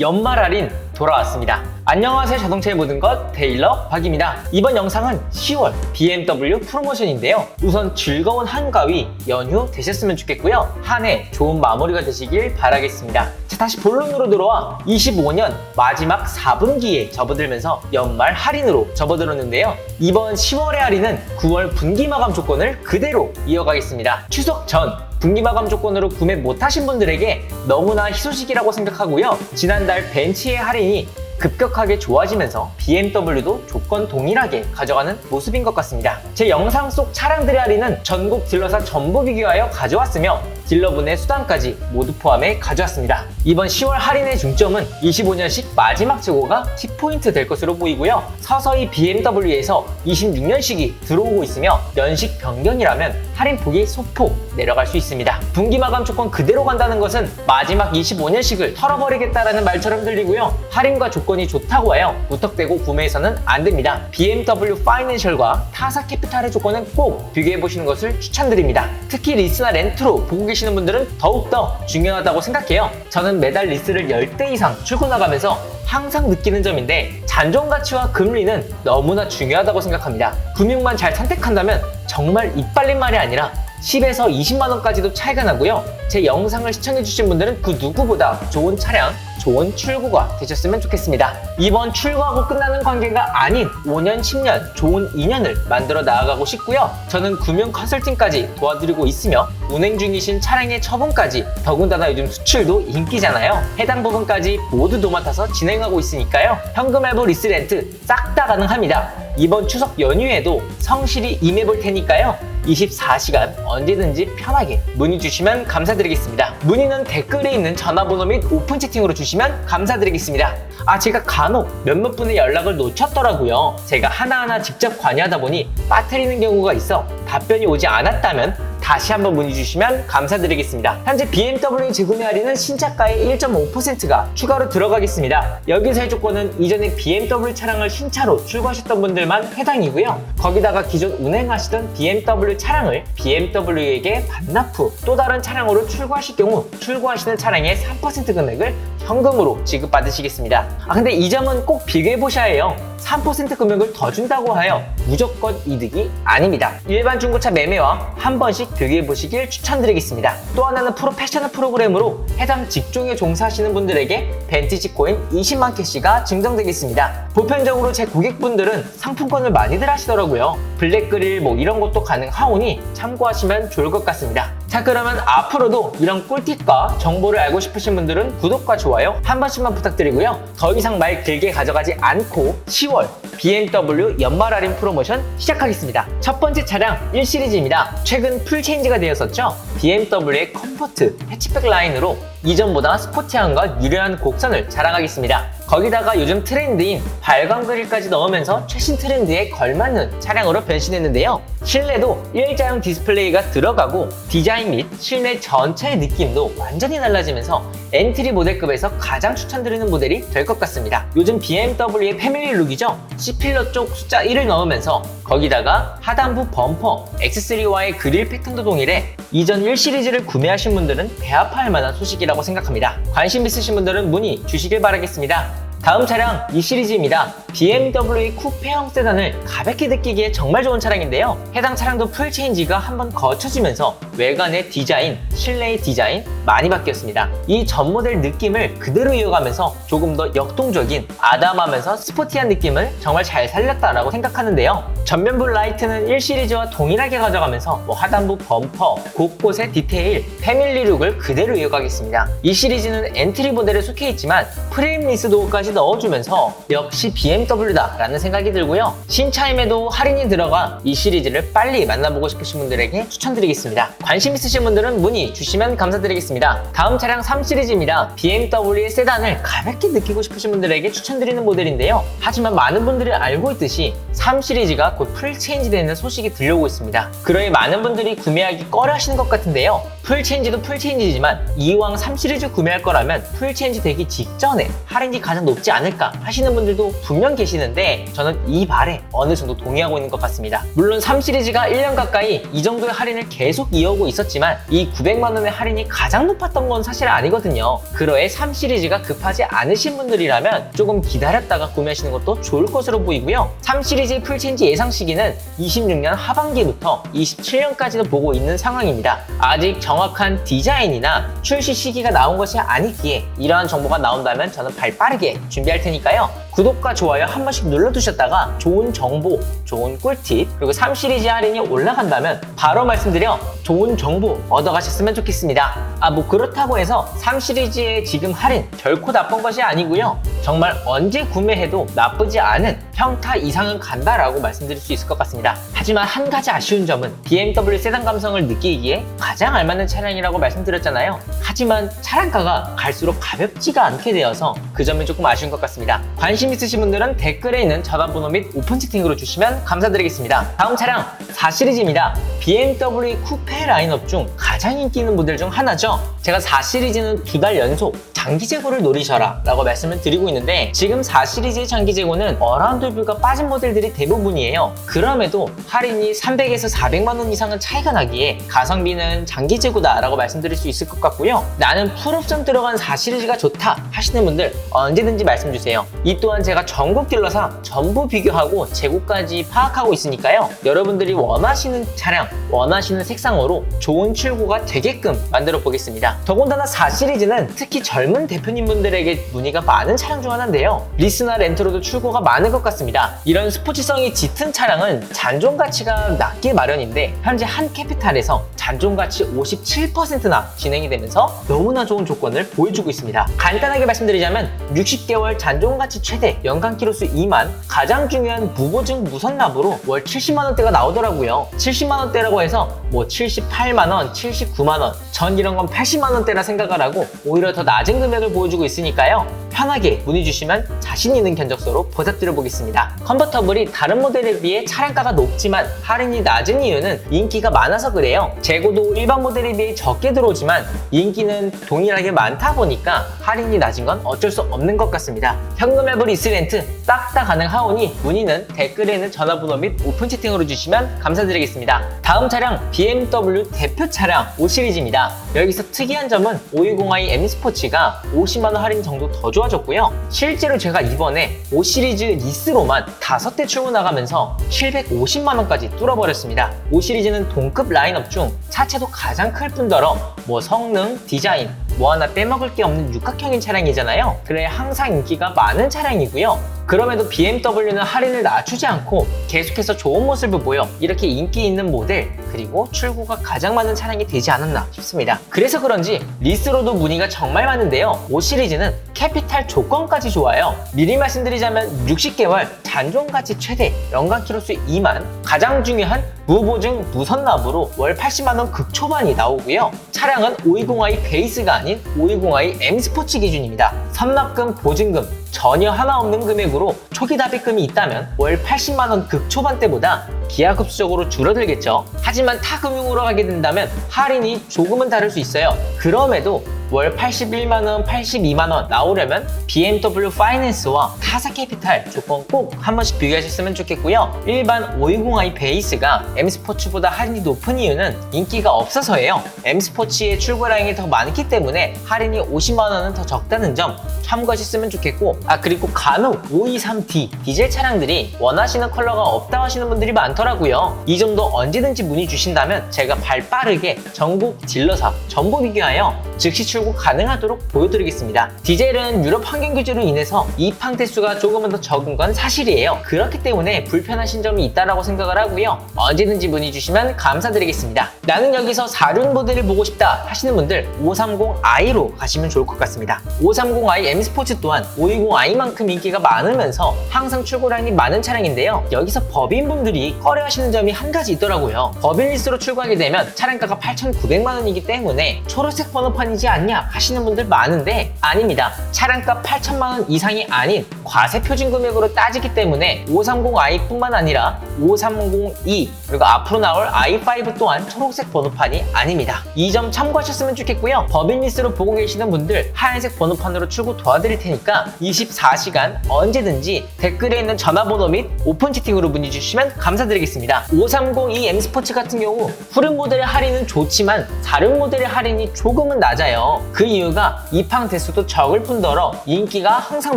연말 할인 돌아왔습니다. 안녕하세요 자동차의 모든 것 데일러 박입니다. 이번 영상은 10월 BMW 프로모션인데요. 우선 즐거운 한가위 연휴 되셨으면 좋겠고요. 한 해 좋은 마무리가 되시길 바라겠습니다. 자 다시 본론으로 들어와 25년 마지막 4분기에 접어들면서 연말 할인으로 접어들었는데요. 이번 10월의 할인은 9월 분기 마감 조건을 그대로 이어가겠습니다. 추석 전 분기 마감 조건으로 구매 못하신 분들에게 너무나 희소식이라고 생각하고요. 지난달 벤츠의 할인이 급격하게 좋아지면서 BMW도 조건 동일하게 가져가는 모습인 것 같습니다. 제 영상 속 차량들의 할인은 전국 딜러사 전부 비교하여 가져왔으며 딜러분의 수당까지 모두 포함해 가져왔습니다. 이번 10월 할인의 중점은 25년식 마지막 재고가 10포인트 될 것으로 보이고요. 서서히 BMW에서 26년식이 들어오고 있으며 연식 변경이라면 할인 폭이 소폭 내려갈 수 있습니다. 분기 마감 조건 그대로 간다는 것은 마지막 25년식을 털어버리겠다라는 말처럼 들리고요. 할인과 조건이 좋다고 하여 무턱대고 구매해서는 안 됩니다. BMW 파이낸셜과 타사 캐피탈의 조건은 꼭 비교해 보시는 것을 추천드립니다. 특히 리스나 렌트로 보고 계시는 분들은 더욱더 중요하다고 생각해요. 저는 매달 리스를 10대 이상 출고 나가면서 항상 느끼는 점인데 잔존 가치와 금리는 너무나 중요하다고 생각합니다. 금융만 잘 선택한다면 정말 이빨린 말이 아니라 10에서 20만 원까지도 차이가 나고요. 제 영상을 시청해 주신 분들은 그 누구보다 좋은 차량, 좋은 출고가 되셨으면 좋겠습니다. 이번 출고하고 끝나는 관계가 아닌 5년, 10년, 좋은 인연을 만들어 나아가고 싶고요. 저는 금융 컨설팅까지 도와드리고 있으며 운행 중이신 차량의 처분까지 더군다나 요즘 수출도 인기잖아요. 해당 부분까지 모두 도맡아서 진행하고 있으니까요. 현금 할부 리스 렌트 싹 다 가능합니다. 이번 추석 연휴에도 성실히 임해볼 테니까요. 24시간 언제든지 편하게 문의 주시면 감사드리겠습니다. 문의는 댓글에 있는 전화번호 및 오픈 채팅으로 주시면 감사드리겠습니다. 아, 제가 간혹 몇몇 분의 연락을 놓쳤더라고요. 제가 하나하나 직접 관여하다 보니 빠뜨리는 경우가 있어 답변이 오지 않았다면 다시 한번 문의 주시면 감사드리겠습니다. 현재 BMW 재구매 할인은 신차가의 1.5%가 추가로 들어가겠습니다. 여기서의 조건은 이전에 BMW 차량을 신차로 출고하셨던 분들만 해당이고요. 거기다가 기존 운행하시던 BMW 차량을 BMW에게 반납 후 또 다른 차량으로 출고하실 경우 출고하시는 차량의 3% 금액을 현금으로 지급받으시겠습니다. 아 근데 이 점은 꼭 비교해 보셔야 해요. 3% 금액을 더 준다고 하여 무조건 이득이 아닙니다. 일반 중고차 매매와 한 번씩 비교해 보시길 추천드리겠습니다. 또 하나는 프로페셔널 프로그램으로 해당 직종에 종사하시는 분들에게 벤티지 코인 20만 캐시가 증정되겠습니다. 보편적으로 제 고객분들은 상품권을 많이들 하시더라고요. 블랙그릴 뭐 이런 것도 가능하오니 참고하시면 좋을 것 같습니다. 자 그러면 앞으로도 이런 꿀팁과 정보를 알고 싶으신 분들은 구독과 좋아요 한 번씩만 부탁드리고요. 더 이상 말 길게 가져가지 않고 10월 BMW 연말 할인 프로모션 시작하겠습니다. 첫 번째 차량 1시리즈입니다. 최근 풀체인지가 되었었죠. BMW의 컴포트 해치백 라인으로 이전보다 스포티함과 유려한 곡선을 자랑하겠습니다. 거기다가 요즘 트렌드인 발광 그릴까지 넣으면서 최신 트렌드에 걸맞는 차량으로 변신했는데요. 실내도 일자형 디스플레이가 들어가고 디자인 및 실내 전체의 느낌도 완전히 달라지면서 엔트리 모델급에서 가장 추천드리는 모델이 될 것 같습니다. 요즘 BMW의 패밀리 룩이죠. C필러 쪽 숫자 1을 넣으면서 거기다가 하단부 범퍼, X3와의 그릴 패턴도 동일해 이전 1 시리즈를 구매하신 분들은 배합할 만한 소식이라고 생각합니다. 관심 있으신 분들은 문의 주시길 바라겠습니다. 다음 차량 이 시리즈입니다. BMW 쿠페형 세단을 가볍게 느끼기에 정말 좋은 차량인데요. 해당 차량도 풀 체인지가 한번 거쳐지면서 외관의 디자인, 실내의 디자인 많이 바뀌었습니다. 이 전 모델 느낌을 그대로 이어가면서 조금 더 역동적인 아담하면서 스포티한 느낌을 정말 잘 살렸다라고 생각하는데요. 전면부 라이트는 1 시리즈와 동일하게 가져가면서 뭐 하단부 범퍼, 곳곳의 디테일, 패밀리 룩을 그대로 이어가겠습니다. 이 시리즈는 엔트리 모델에 속해 있지만 프레임 리스도까지 넣어주면서 역시 BMW다 라는 생각이 들고요. 신차임에도 할인이 들어가 이 시리즈를 빨리 만나보고 싶으신 분들에게 추천드리겠습니다. 관심 있으신 분들은 문의 주시면 감사드리겠습니다. 다음 차량 3 시리즈입니다. BMW의 세단을 가볍게 느끼고 싶으신 분들에게 추천드리는 모델인데요. 하지만 많은 분들이 알고 있듯이 3 시리즈가 곧 풀 체인지 되는 소식이 들려오고 있습니다. 그러니 많은 분들이 구매하기 꺼려 하시는 것 같은데요. 풀 체인지도 풀 체인지지만 이왕 3 시리즈 구매할 거라면 풀 체인지 되기 직전에 할인이 가장 높 가볍지 않을까 하시는 분들도 분명 계시는데 저는 이 말에 어느 정도 동의하고 있는 것 같습니다. 물론 3 시리즈가 1년 가까이 이 정도의 할인을 계속 이어오고 있었지만 이 900만 원의 할인이 가장 높았던 건 사실 아니거든요. 그러해 3 시리즈가 급하지 않으신 분들이라면 조금 기다렸다가 구매하시는 것도 좋을 것으로 보이고요. 3 시리즈의 풀체인지 예상 시기는 26년 하반기부터 27년까지도 보고 있는 상황입니다. 아직 정확한 디자인이나 출시 시기가 나온 것이 아니기에 이러한 정보가 나온다면 저는 발 빠르게 준비할 테니까요. 구독과 좋아요 한 번씩 눌러두셨다가 좋은 정보, 좋은 꿀팁, 그리고 3 시리즈 할인이 올라간다면 바로 말씀드려 좋은 정보 얻어가셨으면 좋겠습니다. 아, 뭐 그렇다고 해서 3 시리즈의 지금 할인 결코 나쁜 것이 아니고요. 정말 언제 구매해도 나쁘지 않은 평타 이상은 간다라고 말씀드릴 수 있을 것 같습니다. 하지만 한 가지 아쉬운 점은 BMW 세단 감성을 느끼기에 가장 알맞는 차량이라고 말씀드렸잖아요. 하지만 차량가가 갈수록 가볍지가 않게 되어서 그 점이 조금 아쉬운 것 같습니다. 관심 있으신 분들은 댓글에 있는 전화 번호 및 오픈 채팅으로 주시면 감사드리겠습니다. 다음 차량 4 시리즈입니다. BMW 쿠페 라인업 중 가장 인기 있는 모델 중 하나죠. 제가 4 시리즈는 두 달 연속 장기 재고를 노리셔라 라고 말씀을 드리고 있는데 지금 4 시리즈의 장기 재고는 어라운드 뷰가 빠진 모델들이 대부분이에요. 그럼에도 할인이 300에서 400만 원 이상은 차이가 나기에 가성비는 장기 재고다 라고 말씀드릴 수 있을 것 같고요. 나는 풀옵션 들어간 4 시리즈가 좋다 하시는 분들 언제든지 말씀 주세요. 이 또한 제가 전국 딜러사 전부 비교하고 재고까지 파악하고 있으니까요. 여러분들이 원하시는 차량, 원하시는 색상으로 좋은 출고가 되게끔 만들어 보겠습니다. 더군다나 4 시리즈는 특히 젊은 대표님분들에게 문의가 많은 차량 중 하나인데요. 리스나 렌트로도 출고가 많은 것 같습니다. 이런 스포츠성이 짙은 차량은 잔존 가치가 낮게 마련인데 현재 한 캐피탈에서 잔존 가치 57%나 진행이 되면서 너무나 좋은 조건을 보여주고 있습니다. 간단하게 말씀드리자면 60개월 잔존 가치 최대 연간 키로수 2만 가장 중요한 무보증 무선납으로 월 70만 원대가 나오더라고요. 70만 원대라고 해서 뭐 78만 원, 79만 원, 전 이런 건 80만 원대라 생각을 하고 오히려 더 낮은 금액을 보여주고 있으니까요. 편하게 문의 주시면 자신 있는 견적서로 보답드려 보겠습니다. 컨버터블이 다른 모델에 비해 차량가가 높지만 할인이 낮은 이유는 인기가 많아서 그래요. 재고도 일반 모델에 비해 적게 들어오지만 인기는 동일하게 많다 보니까 할인이 낮은 건 어쩔 수 없는 것 같습니다. 현금 앱을 리스렌트 딱다 가능하오니 문의는 댓글에 있는 전화번호 및 오픈 채팅으로 주시면 감사드리겠습니다. 다음 차량 BMW 대표 차량 5 시리즈입니다. 여기서 특이한 점은 520i M 스포츠가 50만 원 할인 정도 더 좋아졌고요. 실제로 제가 이번에 5 시리즈 리스로만 5대 출고 나가면서 750만 원까지 뚫어버렸습니다. 5 시리즈는 동급 라인업 중 차체도 가장 클 뿐더러 뭐 성능, 디자인, 뭐 하나 빼먹을 게 없는 육각형인 차량이잖아요. 그래 항상 인기가 많은 차량이고요. 그럼에도 BMW는 할인을 낮추지 않고 계속해서 좋은 모습을 보여 이렇게 인기 있는 모델 그리고 출고가 가장 많은 차량이 되지 않았나 싶습니다. 그래서 그런지 리스로도 문의가 정말 많은데요. 5 시리즈는 캐피탈 조건까지 좋아요. 미리 말씀드리자면 60개월 잔존가치 최대 연간 키로수 2만 가장 중요한 무보증 무선납으로 월 80만원 극초반이 나오고요. 차량은 520i 베이스가 아닌 520i M 스포츠 기준입니다. 선납금, 보증금 전혀 하나 없는 금액으로 초기 답입금이 있다면 월 80만원 극초반대보다 기하급수적으로 줄어들겠죠. 하지만 타 금융으로 가게 된다면 할인이 조금은 다를 수 있어요. 그럼에도 월 81만원, 82만원 나오려면 BMW 파이낸스와 타사 캐피탈 조건 꼭 한 번씩 비교하셨으면 좋겠고요. 일반 520i 베이스가 M 스포츠보다 할인이 높은 이유는 인기가 없어서예요. M 스포츠의 출고량이 더 많기 때문에 할인이 50만원은 더 적다는 점 참고하셨으면 좋겠고 아 그리고 간혹 523D 디젤 차량들이 원하시는 컬러가 없다 하시는 분들이 많더라고요. 이 점도 언제든지 문의 주신다면 제가 발 빠르게 전국 딜러사 전부 비교하여 즉시 출고 가능하도록 보여드리겠습니다. 디젤은 유럽 환경 규제로 인해서 이팡 대수가 조금은 더 적은 건 사실이에요. 그렇기 때문에 불편하신 점이 있다라고 생각을 하고요. 언제든지 문의 주시면 감사드리겠습니다. 나는 여기서 4륜 모델을 보고 싶다 하시는 분들 530i로 가시면 좋을 것 같습니다. 530i M 스포츠 또한 520i만큼 인기가 많으면서 항상 출고량이 많은 차량인데요. 여기서 법인분들이 꺼려하시는 점이 한 가지 있더라고요. 법인 리스로 출고하게 되면 차량가가 8,900만 원이기 때문에 초록색 번호판이지 않냐 아니냐 하시는 분들 많은데 아닙니다. 차량가 8천만 원 이상이 아닌 과세 표준 금액으로 따지기 때문에 530i뿐만 아니라 5302 그리고 앞으로 나올 i5 또한 초록색 번호판이 아닙니다. 이 점 참고하셨으면 좋겠고요. 법인 리스로 보고 계시는 분들 하얀색 번호판으로 출고 도와드릴 테니까 24시간 언제든지 댓글에 있는 전화번호 및 오픈 채팅으로 문의 주시면 감사드리겠습니다. 5302 M 스포츠 같은 경우 푸른 모델의 할인은 좋지만 다른 모델의 할인이 조금은 낮아요. 그 이유가 입항 대수도 적을 뿐더러 인기가 항상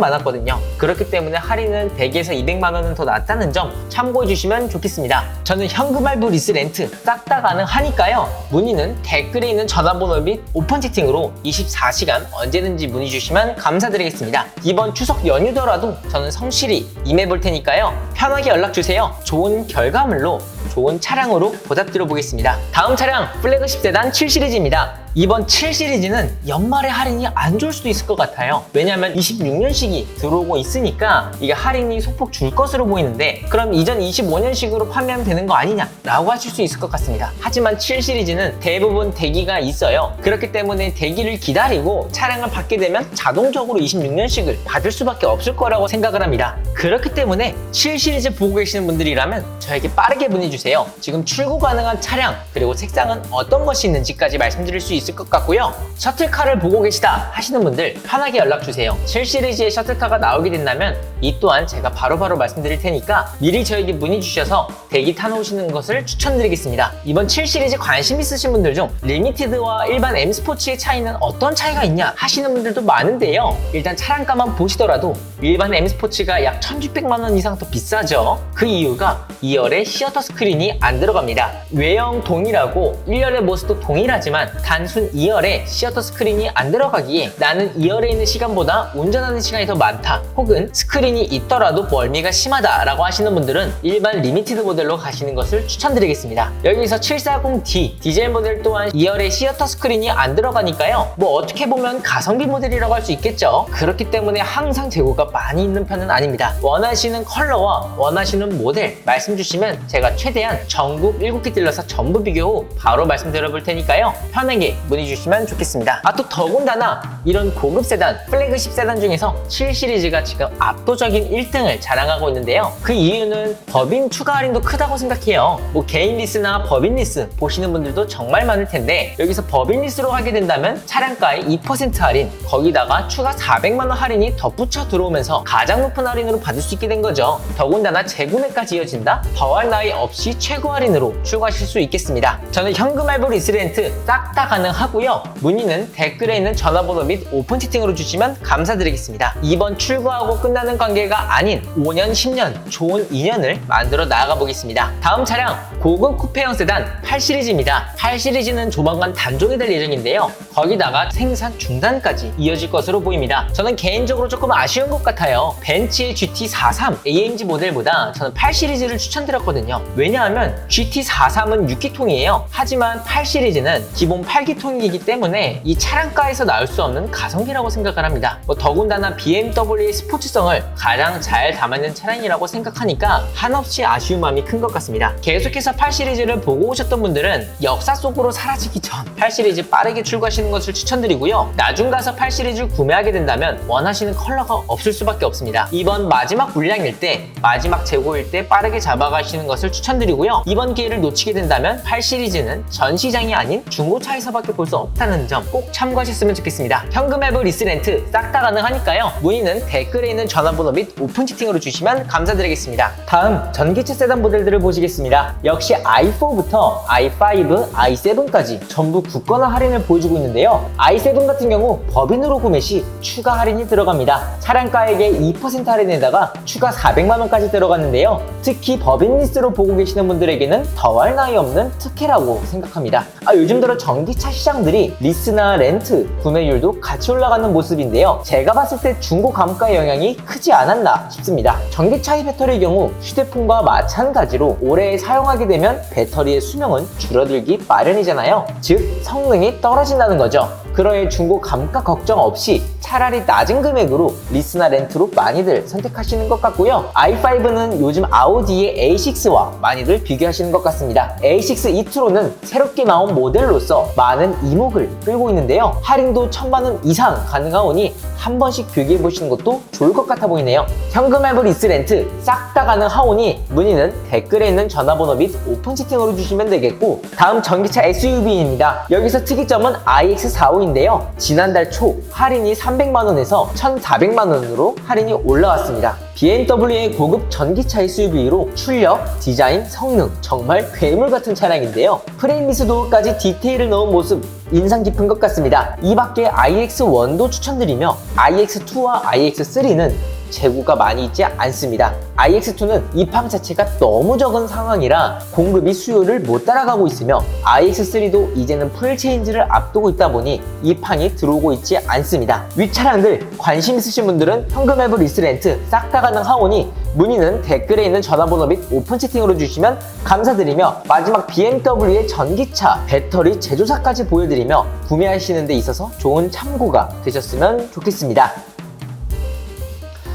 많았거든요. 그렇기 때문에 할인은 100에서 200만 원은 더 낮다는 점 참고해 주시면 좋겠습니다. 저는 현금 할부 리스 렌트 싹 다 가능하니까요. 문의는 댓글에 있는 전화번호 및 오픈 채팅으로 24시간 언제든지 문의 주시면 감사드리겠습니다. 이번 추석 연휴더라도 저는 성실히 임해볼 테니까요. 편하게 연락 주세요. 좋은 결과물로 좋은 차량으로 보답드려 보겠습니다. 다음 차량 플래그십 세단 7 시리즈입니다. 이번 7 시리즈는 연말에 할인이 안 좋을 수도 있을 것 같아요. 왜냐하면 26년식이 들어오고 있으니까 이게 할인이 소폭 줄 것으로 보이는데 그럼 이전 25년식으로 판매하면 되는 거 아니냐? 라고 하실 수 있을 것 같습니다. 하지만 7 시리즈는 대부분 대기가 있어요. 그렇기 때문에 대기를 기다리고 차량을 받게 되면 자동적으로 26년식을 받을 수밖에 없을 거라고 생각을 합니다. 그렇기 때문에 7 시리즈 보고 계시는 분들이라면 저에게 빠르게 문의 주세요. 지금 출고 가능한 차량 그리고 색상은 어떤 것이 있는지까지 말씀드릴 수 있을 것 같고요. 셔틀카를 보고 계시다 하시는 분들 편하게 연락 주세요. 7 시리즈의 셔틀카가 나오게 된다면 이 또한 제가 바로 바로 말씀드릴 테니까 미리 저에게 문의 주셔서 대기 타놓으시는 것을 추천드리겠습니다. 이번 7 시리즈 관심 있으신 분들 중 리미티드와 일반 M 스포츠의 차이는 어떤 차이가 있냐 하시는 분들도 많은데요. 일단 차량가만 보시더라도 일반 M 스포츠가 약 1,600만 원 이상 더 비싸죠. 그 이유가 2열에 시어터 스크린이 안 들어갑니다. 외형 동일하고 1열의 모습도 동일하지만 단순 2열에 시어터 스크린이 안 들어가기에 나는 2열에 있는 시간보다 운전하는 시간이 더 많다. 혹은 스크린이 있더라도 멀미가 심하다 라고 하시는 분들은 일반 리미티드 모델로 가시는 것을 추천드리겠습니다. 여기서 740D 디젤 모델 또한 2열에 시어터 스크린이 안 들어가니까요. 뭐 어떻게 보면 가성비 모델이라고 할 수 있겠죠. 그렇기 때문에 항상 재고가 많이 있는 편은 아닙니다. 원하시는 컬러와 원하시는 모델 말씀 주시면 제가 최대한 전국 7개 딜러사 전부 비교 후 바로 말씀드려 볼 테니까요. 편하게 문의 주시면 좋겠습니다. 아 또 더군다나 이런 고급 세단, 플래그십 세단 중에서 7 시리즈가 지금 압도적인 1등을 자랑하고 있는데요. 그 이유는 법인 추가 할인도 크다고 생각해요. 뭐 개인 리스나 법인 리스 보시는 분들도 정말 많을 텐데 여기서 법인 리스로 하게 된다면 차량가의 2% 할인, 거기다가 추가 400만 원 할인이 덧붙여 들어오면 서 가장 높은 할인으로 받을 수 있게 된 거죠. 더군다나 재구매까지 이어진다? 더할 나위 없이 최고 할인으로 출고하실 수 있겠습니다. 저는 현금 할부 리스 렌트 싹 다 가능하고요. 문의는 댓글에 있는 전화번호 및 오픈 채팅으로 주시면 감사드리겠습니다. 이번 출고하고 끝나는 관계가 아닌 5년, 10년 좋은 인연을 만들어 나아가 보겠습니다. 다음 차량 고급 쿠페형 세단 8 시리즈입니다. 8 시리즈는 조만간 단종이 될 예정인데요. 거기다가 생산 중단까지 이어질 것으로 보입니다. 저는 개인적으로 조금 아쉬운 것 같아요. 벤츠의 GT43 AMG 모델보다 저는 8 시리즈를 추천드렸거든요. 왜냐하면 GT43은 6기통이에요. 하지만 8 시리즈는 기본 8기통이기 때문에 이 차량가에서 나올 수 없는 가성비라고 생각을 합니다. 뭐 더군다나 BMW의 스포츠성을 가장 잘 담아낸 차량이라고 생각하니까 한없이 아쉬운 마음이 큰 것 같습니다. 계속해서 8 시리즈를 보고 오셨던 분들은 역사 속으로 사라지기 전 8 시리즈 빠르게 출고하시는 것을 추천드리고요. 나중 가서 8 시리즈를 구매하게 된다면 원하시는 컬러가 없을 수밖에 없습니다. 이번 마지막 물량일 때, 마지막 재고일 때 빠르게 잡아가시는 것을 추천드리고요. 이번 기회를 놓치게 된다면 8 시리즈는 전 시장이 아닌 중고차에서밖에 볼 수 없다는 점 꼭 참고하셨으면 좋겠습니다. 현금 앱브 리스렌트 싹 다 가능하니까요. 문의는 댓글에 있는 전화번호 및 오픈 채팅으로 주시면 감사드리겠습니다. 다음 전기차 세단 모델들을 보시겠습니다. 역시 i4부터 i5, i7까지 전부 굳건한 할인을 보여주고 있는데요. i7 같은 경우 법인으로 구매 시 추가 할인이 들어갑니다. 차량가 액의 2% 할인에다가 추가 400만 원까지 들어갔는데요. 특히 법인 리스로 보고 계시는 분들에게는 더할 나위 없는 특혜라고 생각합니다. 아, 요즘 들어 전기차 시장들이 리스나 렌트 구매율도 같이 올라가는 모습인데요. 제가 봤을 때 중고 감가의 영향이 크지 않았나 싶습니다. 전기차의 배터리의 경우 휴대폰과 마찬가지로 오래 사용하게 되면 배터리의 수명은 줄어들기 마련이잖아요. 즉 성능이 떨어진다는 거죠. 그러해 중고 감가 걱정 없이 차라리 낮은 금액으로 리스나 렌트로 많이들 선택하시는 것 같고요. i5는 요즘 아우디의 A6와 많이들 비교하시는 것 같습니다. A6 e-tron은 새롭게 나온 모델로서 많은 이목을 끌고 있는데요. 할인도 천만 원 이상 가능하오니 한 번씩 비교해 보시는 것도 좋을 것 같아 보이네요. 현금 할부 리스 렌트 싹 다 가능하오니 문의는 댓글에 있는 전화번호 및 오픈 채팅으로 주시면 되겠고 다음 전기차 SUV입니다. 여기서 특이점은 iX45인데요. 지난달 초 할인이 300만 원에서 1,400만 원으로 할인이 올라왔습니다. BMW의 고급 전기차 SUV로 출력, 디자인, 성능 정말 괴물 같은 차량인데요. 프레임 미스도까지 디테일을 넣은 모습 인상 깊은 것 같습니다. 이 밖에 iX1도 추천드리며 iX2와 iX3는 재고가 많이 있지 않습니다. iX2는 입항 자체가 너무 적은 상황이라 공급이 수요를 못 따라가고 있으며 iX3도 이제는 풀체인지를 앞두고 있다 보니 입항이 들어오고 있지 않습니다. 위 차량들 관심 있으신 분들은 현금 앱 리스 렌트 싹 다 가능하오니 문의는 댓글에 있는 전화번호 및 오픈 채팅으로 주시면 감사드리며 마지막 BMW의 전기차 배터리 제조사까지 보여드리며 구매하시는 데 있어서 좋은 참고가 되셨으면 좋겠습니다.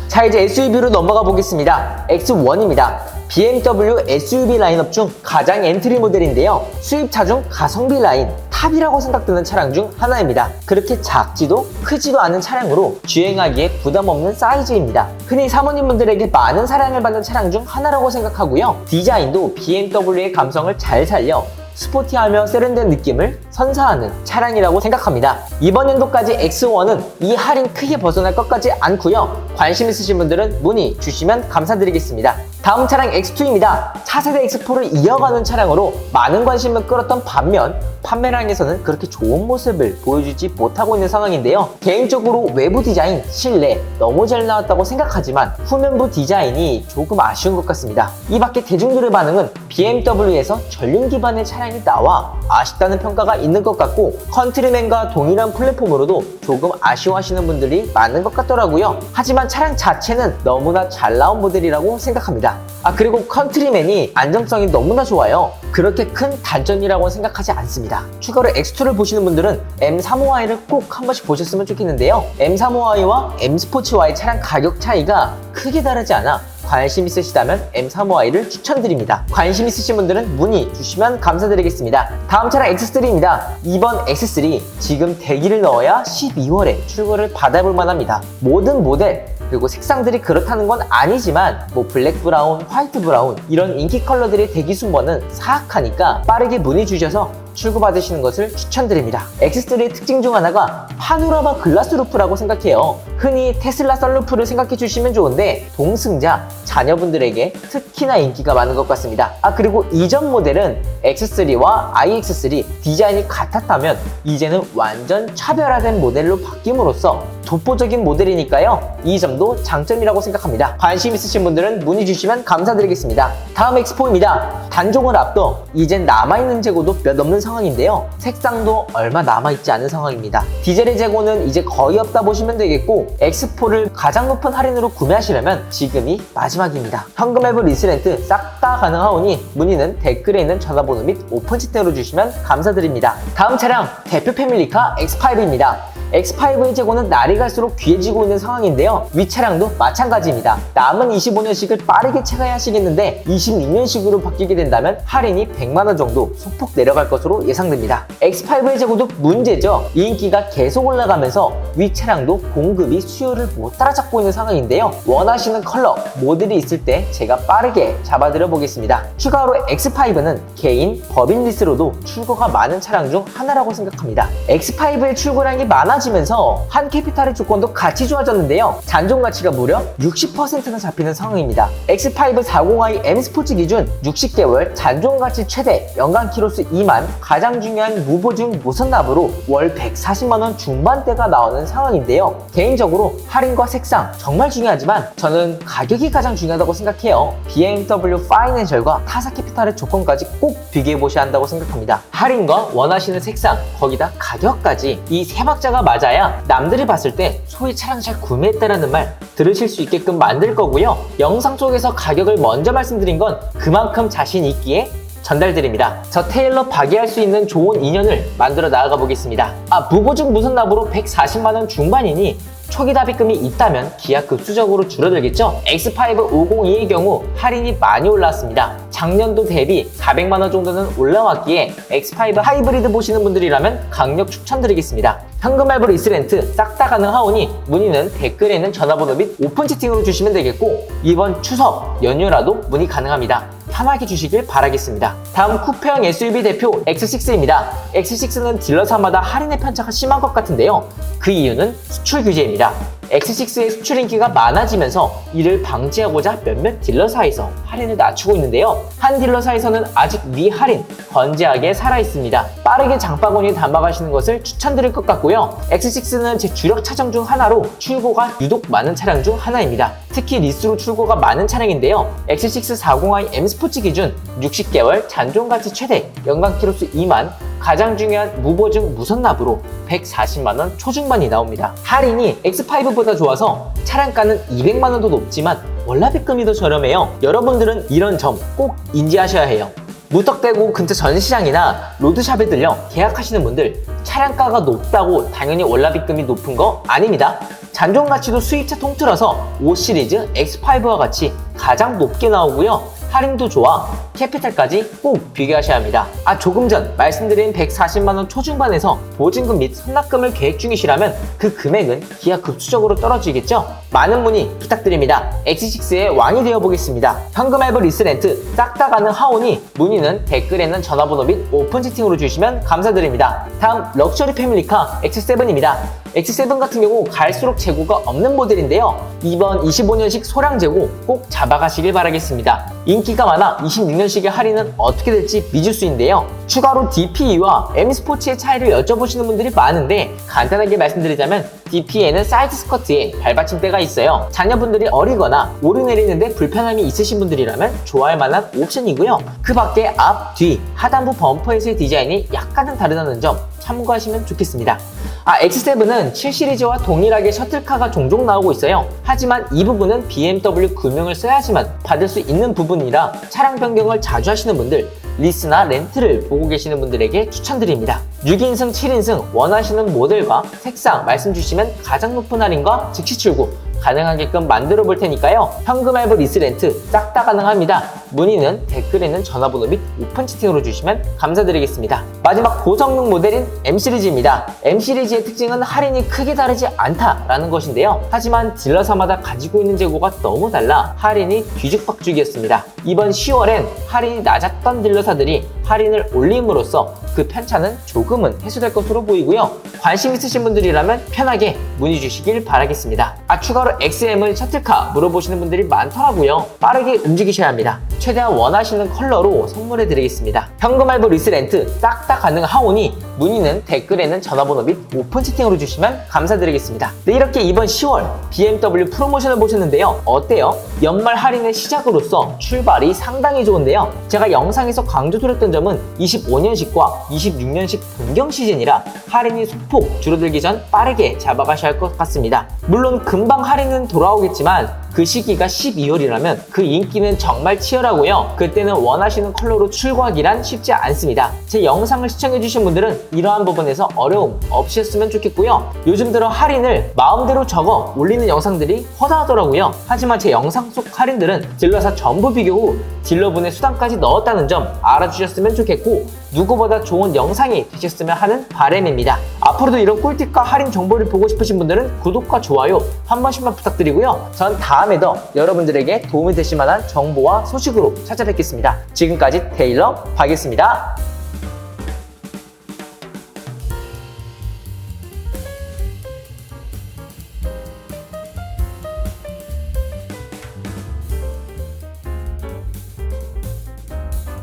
자 이제 SUV로 넘어가 보겠습니다. X1입니다. BMW SUV 라인업 중 가장 엔트리 모델인데요. 수입차 중 가성비 라인 탑이라고 생각되는 차량 중 하나입니다. 그렇게 작지도 크지도 않은 차량으로 주행하기에 부담 없는 사이즈입니다. 흔히 사모님분들에게 많은 사랑을 받는 차량 중 하나라고 생각하고요. 디자인도 BMW의 감성을 잘 살려 스포티하며 세련된 느낌을 선사하는 차량이라고 생각합니다. 이번 연도까지 X1은 이 할인 크게 벗어날 것 같지 않고요. 관심 있으신 분들은 문의 주시면 감사드리겠습니다. 다음 차량 X2입니다. 차세대 X4를 이어가는 차량으로 많은 관심을 끌었던 반면 판매량에서는 그렇게 좋은 모습을 보여주지 못하고 있는 상황인데요. 개인적으로 외부 디자인, 실내 너무 잘 나왔다고 생각하지만 후면부 디자인이 조금 아쉬운 것 같습니다. 이 밖에 대중들의 반응은 BMW에서 전륜 기반의 차량이 나와 아쉽다는 평가가 있는 것 같고 컨트리맨과 동일한 플랫폼으로도 조금 아쉬워하시는 분들이 많은 것 같더라고요. 하지만 차량 자체는 너무나 잘 나온 모델이라고 생각합니다. 아 그리고 컨트리맨이 안정성이 너무나 좋아요. 그렇게 큰 단점이라고 생각하지 않습니다. 추가로 X2를 보시는 분들은 M35i를 꼭 한 번씩 보셨으면 좋겠는데요. M35i와 M 스포츠와의 차량 가격 차이가 크게 다르지 않아 관심 있으시다면 M35i를 추천드립니다. 관심 있으신 분들은 문의 주시면 감사드리겠습니다. 다음 차량 X3입니다. 이번 X3 지금 대기를 넣어야 12월에 출고를 받아볼 만합니다. 모든 모델 그리고 색상들이 그렇다는 건 아니지만 뭐 블랙 브라운, 화이트 브라운 이런 인기 컬러들의 대기 순번은 사악하니까 빠르게 문의 주셔서 출고받으시는 것을 추천드립니다. X3의 특징 중 하나가 파노라마 글라스 루프라고 생각해요. 흔히 테슬라 썬루프를 생각해 주시면 좋은데 동승자, 자녀분들에게 특히나 인기가 많은 것 같습니다. 아 그리고 이전 모델은 X3와 iX3 디자인이 같았다면 이제는 완전 차별화된 모델로 바뀜으로써 독보적인 모델이니까요. 이 점도 장점이라고 생각합니다. 관심 있으신 분들은 문의 주시면 감사드리겠습니다. 다음 X4입니다. 단종을 앞둬 이젠 남아있는 재고도 몇 없는 상황인데요. 색상도 얼마 남아있지 않은 상황입니다. 디젤의 재고는 이제 거의 없다 보시면 되겠고 X4를 가장 높은 할인으로 구매하시려면 지금이 마지막 입니다. 현금 앱 리스렌트 싹 다 가능하오니 문의는 댓글에 있는 전화번호 및 오픈 채팅으로 주시면 감사드립니다. 다음 차량 대표 패밀리카 X5입니다. X5의 재고는 날이 갈수록 귀해지고 있는 상황인데요. 위 차량도 마찬가지입니다. 남은 25년식을 빠르게 채가야 하시겠는데 26년식으로 바뀌게 된다면 할인이 100만원 정도 소폭 내려갈 것으로 예상됩니다. X5의 재고도 문제죠. 인기가 계속 올라가면서 위 차량도 공급이 수요를 못 따라잡고 있는 상황인데요. 원하시는 컬러, 모델이 있을 때 제가 빠르게 잡아드려 보겠습니다. 추가로 X5는 개인, 법인 리스로도 출고가 많은 차량 중 하나라고 생각합니다. X5의 출고량이 많아 지면서 한 캐피탈의 조건도 같이 좋아졌는데요. 잔존 가치가 무려 60%나 잡히는 상황입니다. X5 40i M 스포츠 기준 60개월 잔존 가치 최대 연간 키로수 2만 가장 중요한 무보증 무선납으로 월 140만 원 중반대가 나오는 상황인데요. 개인적으로 할인과 색상 정말 중요하지만 저는 가격이 가장 중요하다고 생각해요. BMW 파이낸셜과 타사 캐피탈의 조건까지 꼭 비교해 보셔야 한다고 생각합니다. 할인과 원하시는 색상 거기다 가격까지 이 세 박자가 맞아야 남들이 봤을 때 소위 차량 잘 구매했다라는 말 들으실 수 있게끔 만들 거고요. 영상 쪽에서 가격을 먼저 말씀드린 건 그만큼 자신 있기에 전달드립니다. 저 테일러 박이할 수 있는 좋은 인연을 만들어 나아가 보겠습니다. 아, 무보증 무선납으로 140만원 중반이니 초기 답입금이 있다면 기하 급수적으로 줄어들겠죠? X5 502의 경우 할인이 많이 올랐습니다. 작년도 대비 400만 원 정도는 올라왔기에 X5 하이브리드 보시는 분들이라면 강력 추천드리겠습니다. 현금 할부 리스렌트 싹 다 가능하오니 문의는 댓글에 있는 전화번호 및 오픈 채팅으로 주시면 되겠고 이번 추석 연휴라도 문의 가능합니다. 편하게 주시길 바라겠습니다. 다음 쿠페형 SUV 대표 X6입니다. X6는 딜러사마다 할인의 편차가 심한 것 같은데요. 그 이유는 수출 규제입니다. X6의 수출 인기가 많아지면서 이를 방지하고자 몇몇 딜러사에서 할인을 낮추고 있는데요. 한 딜러사에서는 아직 미 할인, 건재하게 살아있습니다. 빠르게 장바구니에 담아가시는 것을 추천드릴 것 같고요. X6는 제 주력 차종 중 하나로 출고가 유독 많은 차량 중 하나입니다. 특히 리스로 출고가 많은 차량인데요. X6 40i M 스포츠 기준 60개월 잔존 가치 최대 연간 키로수 2만 가장 중요한 무보증 무선납으로 140만원 초중반이 나옵니다. 할인이 X5보다 좋아서 차량가는 200만원도 높지만 월납입금이 더 저렴해요. 여러분들은 이런 점 꼭 인지하셔야 해요. 무턱대고 근처 전시장이나 로드샵에 들려 계약하시는 분들 차량가가 높다고 당연히 월납입금이 높은 거 아닙니다. 잔존 가치도 수입차 통틀어서 5 시리즈 X5와 같이 가장 높게 나오고요. 할인도 좋아 캐피탈까지 꼭 비교하셔야 합니다. 아 조금 전 말씀드린 140만원 초중반에서 보증금 및 선납금을 계획 중이시라면 그 금액은 기하 급수적으로 떨어지겠죠? 많은 문의 부탁드립니다. X6의 왕이 되어보겠습니다. 현금 할부 리스 렌트 싹 다 가능 하오니 문의는 댓글에 있는 전화번호 및 오픈 채팅으로 주시면 감사드립니다. 다음 럭셔리 패밀리카 X7입니다. X7 같은 경우 갈수록 재고가 없는 모델인데요. 이번 25년식 소량 재고 꼭 잡아가시길 바라겠습니다. 인기가 많아 26년식의 할인은 어떻게 될지 미지수인데요. 추가로 DPE와 M 스포츠의 차이를 여쭤보시는 분들이 많은데 간단하게 말씀드리자면 DP에는 사이드 스커트에 발받침대가 있어요. 자녀분들이 어리거나 오르내리는데 불편함이 있으신 분들이라면 좋아할 만한 옵션이고요. 그 밖에 앞, 뒤, 하단부 범퍼에서의 디자인이 약간은 다르다는 점 참고하시면 좋겠습니다. 아, X7은 7 시리즈와 동일하게 셔틀카가 종종 나오고 있어요. 하지만 이 부분은 BMW 금융을 써야지만 받을 수 있는 부분이라 차량 변경을 자주 하시는 분들, 리스나 렌트를 보고 계시는 분들에게 추천드립니다. 6인승, 7인승 원하시는 모델과 색상 말씀 주시면 가장 높은 할인과 즉시 출고 가능하게끔 만들어 볼 테니까요. 현금 할부 리스 렌트 싹 다 가능합니다. 문의는 댓글에 있는 전화번호 및 오픈 채팅으로 주시면 감사드리겠습니다. 마지막 고성능 모델인 M 시리즈입니다. M 시리즈의 특징은 할인이 크게 다르지 않다라는 것인데요. 하지만 딜러사마다 가지고 있는 재고가 너무 달라 할인이 뒤죽박죽이었습니다. 이번 10월엔 할인이 낮았던 딜러사들이 할인을 올림으로써 그 편차는 조금은 해소될 것으로 보이고요. 관심 있으신 분들이라면 편하게 문의 주시길 바라겠습니다. 아 추가로 XM을 셔틀카 물어보시는 분들이 많더라고요. 빠르게 움직이셔야 합니다. 최대한 원하시는 컬러로 선물해 드리겠습니다. 현금 할부 리스 렌트 싹다 가능하오니 문의는 댓글에는 전화번호 및 오픈 채팅으로 주시면 감사드리겠습니다. 네, 이렇게 이번 10월 BMW 프로모션을 보셨는데요. 어때요? 연말 할인의 시작으로서 출발이 상당히 좋은데요. 제가 영상에서 강조드렸던 점은 25년식과 26년식 변경 시즌이라 할인이 소폭 줄어들기 전 빠르게 잡아가셔야 할 것 같습니다. 물론 금방 할인은 돌아오겠지만 그 시기가 12월이라면 그 인기는 정말 치열하고요. 그때는 원하시는 컬러로 출고하기란 쉽지 않습니다. 제 영상을 시청해주신 분들은 이러한 부분에서 어려움 없으셨으면 좋겠고요. 요즘 들어 할인을 마음대로 적어 올리는 영상들이 허다하더라고요. 하지만 제 영상 속 할인들은 딜러사 전부 비교 후 딜러분의 수당까지 넣었다는 점 알아주셨으면 좋겠고 누구보다 좋은 영상이 되셨으면 하는 바람입니다. 앞으로도 이런 꿀팁과 할인 정보를 보고 싶으신 분들은 구독과 좋아요 한 번씩만 부탁드리고요. 전 다음에도 여러분들에게 도움이 되실 만한 정보와 소식으로 찾아뵙겠습니다. 지금까지 테일러 박이었습니다.